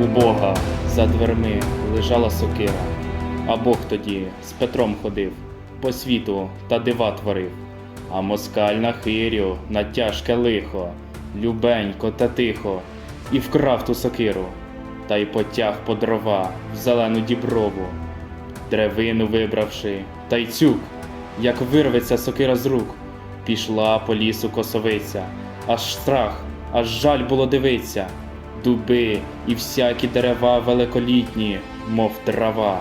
У Бога за дверми лежала сокира, а Бог тоді з Петром ходив, по світу та дива творив. А москаль на хирю, на тяжке лихо, любенько та тихо, і вкрав ту сокиру, та й потяг по дрова в зелену діброву, древину вибравши, та й цюк, як вирветься сокира з рук, пішла по лісу косовиця, аж страх, аж жаль було дивиться, дуби і всякі дерева великолітні, мов трава,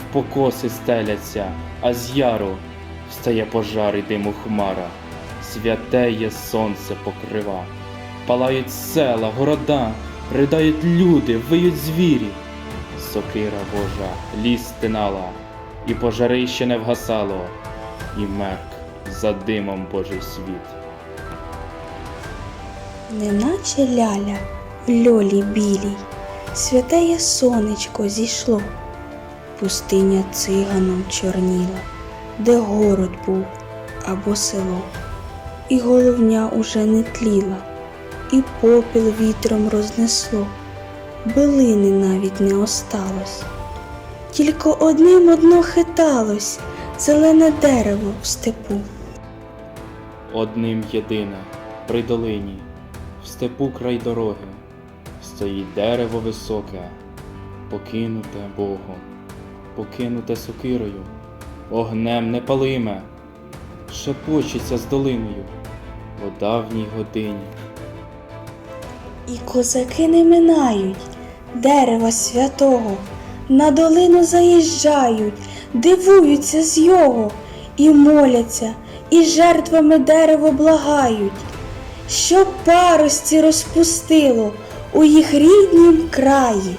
в покоси стеляться, а з яру встає пожар і диму хмара, святеє сонце покрива, палають села, города, ридають люди, виють звірі. Сокира Божа ліс стинала, і пожарище не вгасало, і мерк за димом Божий світ. Неначе ляля льолі білій, святеє сонечко зійшло, пустиня циганом чорніла, де город був або село, і головня уже не тліла, і попіл вітром рознесло, билини навіть не осталось. Тільки одним одно хиталось зелене дерево в степу. Одним єдине, при долині, в степу край дороги, стоїть дерево високе, покинуте Богом, покинуте сокирою, огнем непалиме, шепочеться з долиною у давній годині. І козаки не минають дерева святого, на долину заїжджають, дивуються з його, і моляться, і жертвами дерево благають, щоб парості розпустило у їх ріднім краї.